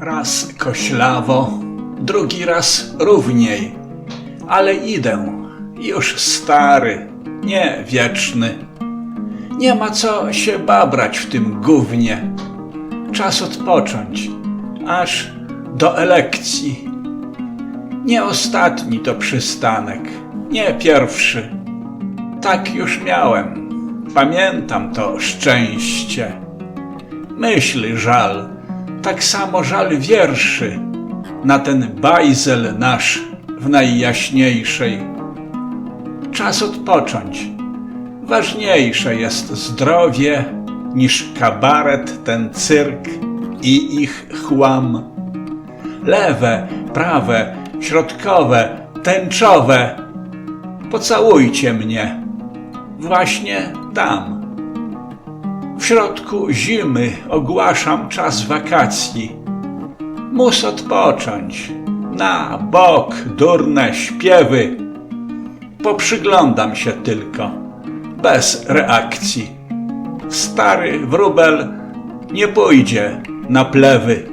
Raz koślawo, drugi raz równiej, ale idę, już stary, nie wieczny. Nie ma co się babrać w tym gównie. Czas odpocząć, aż do elekcji. Nie ostatni to przystanek, nie pierwszy. Tak już miałem, pamiętam to szczęście. Myśli żal, tak samo żal wierszy na ten bajzel nasz w najjaśniejszej. Czas odpocząć. Ważniejsze jest zdrowie niż kabaret, ten cyrk i ich chłam. Lewe, prawe, środkowe, tęczowe. Pocałujcie mnie. Właśnie tam. W środku zimy ogłaszam czas wakacji. Mus odpocząć. Na bok, durne śpiewy. Poprzyglądam się tylko, bez reakcji. Stary wróbel nie pójdzie na plewy.